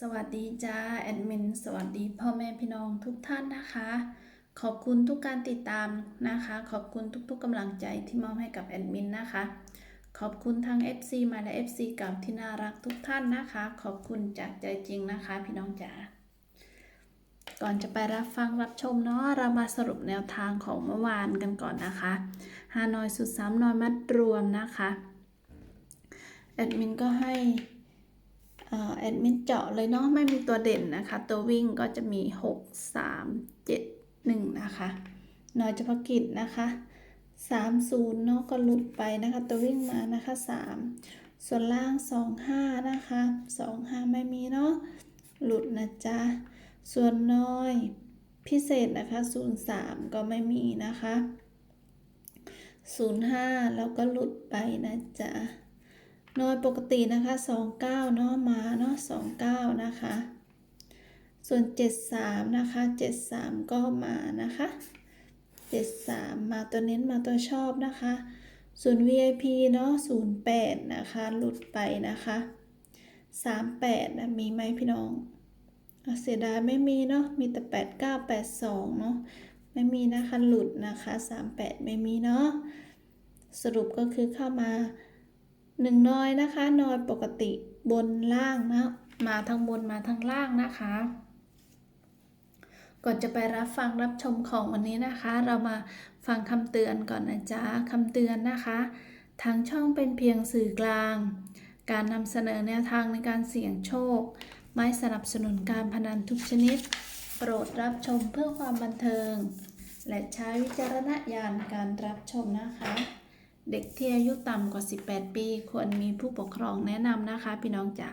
สวัสดีจ้าแอดมินสวัสดีพ่อแม่พี่น้องทุกท่านนะคะ ขอบคุณทุกการติดตามนะคะ ขอบคุณทุกๆกำลังใจที่มอบให้กับแอดมินนะคะ ขอบคุณทั้ง FC มาและ FC เก่าที่น่ารักทุกท่านนะคะ ขอบคุณจากใจจริงนะคะ พี่น้องจ๋าก่อนจะไปรับฟังรับชมเนาะเรามาสรุปแนวทางของเมื่อวานกันก่อนนะคะฮานอยสุดสามนอยมัดรวมนะคะแอดมินก็ให้ แอดมินเจาะเลยเนาะไม่มีตัวเด่นนะคะ ตัววิ่งก็จะมี 6 3 7 1 นะคะหน่อยเฉพาะกิจนะคะ30เนาะก็หลุดไปนะคะ ตัววิ่งมานะคะ 3 ส่วนล่าง 25 นะคะ 25 ไม่มีเนาะหลุดนะจ๊ะ ส่วนน้อยพิเศษนะคะ 03 ก็ไม่มีนะคะ 05 แล้วก็หลุดไปนะจ๊ะ น้อยปกตินะคะ29เนาะมาเนาะ29นะคะ ส่วน73นะคะ73ก็มานะคะ73มาตัวเน้นมาตัวชอบนะคะส่วน VIP เนาะ08นะคะ หลุดไปนะคะ38นะมีไหมพี่น้องเสียดายไม่มีเนาะมีแต่89 82เนาะไม่มีนะคะหลุดนะคะ38ไม่มีเนาะสรุปก็คือเข้ามา หนึ่งนอยนะคะนอยปกติบนล่างนะมาทั้งบนมาทั้งล่างนะคะ ก่อนจะไปรับฟังรับชมของวันนี้นะคะ เรามาฟังคำเตือนก่อนนะจ๊ะคำเตือนนะคะทางช่องเป็นเพียงสื่อกลาง การนำเสนอแนวทางในการเสี่ยงโชค ไม่สนับสนุนการพนันทุกชนิด โปรดรับชมเพื่อความบันเทิง และใช้วิจารณญาณการรับชมนะคะ เด็กที่อายุต่ำกว่า 18 ปี ควรมีผู้ปกครองแนะนำนะคะ พี่น้องจ๋า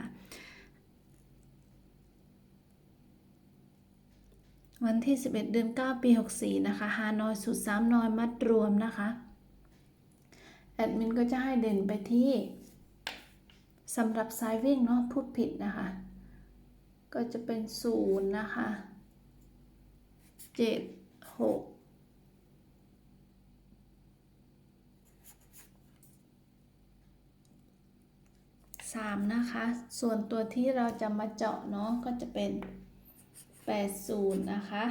วันที่ 11 เดือน 9 ปี 64 นะคะฮานอยสุด3นอยมัดรวมนะคะ แอดมินก็จะให้เด่นไปที่สำหรับสายวิ่งเนาะพูดผิดนะคะ ก็จะเป็น 0 นะคะ 7 6 สามนะคะ ส่วนตัวที่เราจะมาเจาะเนาะก็จะเป็น 80 นะคะ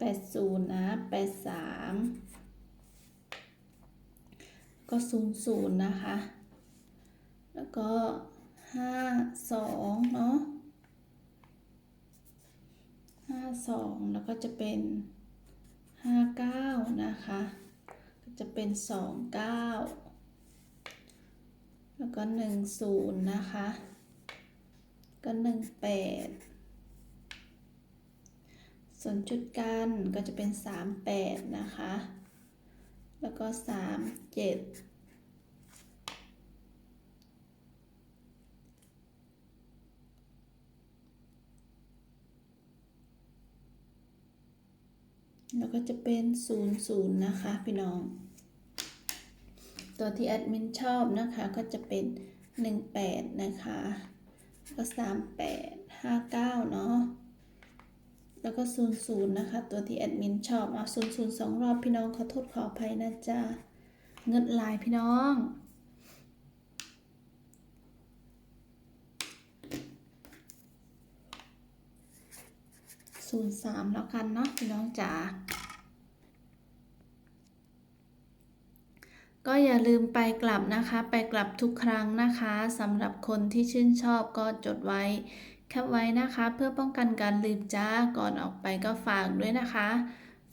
80 นะ 83 ก็ 00 นะคะ แล้วก็ 52 เนาะ 52 แล้วก็จะเป็น 59 นะคะ ก็จะเป็น 29 แล้วก็หนึ่งศูนย์นะคะ ก็หนึ่งแปดส่วนจุดกันก็จะเป็นสามแปดนะคะ แล้วก็สามเจ็ดแล้วก็จะเป็นศูนย์ศูนย์นะคะ พี่น้อง ตัวที่แอดมินชอบนะคะก็จะเป็น 18 นะคะก็38 59 เนาะแล้วก็00นะคะ ตัวที่แอดมินชอบเอา00สองรอบพี่น้องขอโทษขออภัยนะจ๊ะเงินลายพี่น้อง03แล้วกันเนาะพี่น้องจ๋า ก็อย่าลืมไปกลับนะคะ ไปกลับทุกครั้งนะคะสำหรับคนที่ชื่นชอบก็จดไว้แคปไว้นะคะ เพื่อป้องกันการลืมจ้าก่อนออกไปก็ฝากด้วยนะคะ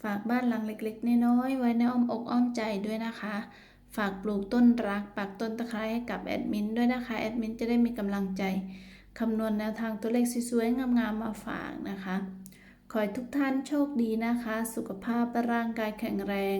ฝากบ้านหลังเล็กๆน้อยๆไว้ในอ้อมอกอ้อมใจด้วยนะคะ ฝากปลูกต้นรักปักต้นตะไคร้ให้กับแอดมินด้วยนะคะแอดมินจะได้มีกำลังใจคำนวณแนวทางตัวเลขสวยๆงามๆมาฝากนะคะขอให้ทุกท่านโชคดีนะคะ สุขภาพร่างกายแข็งแรง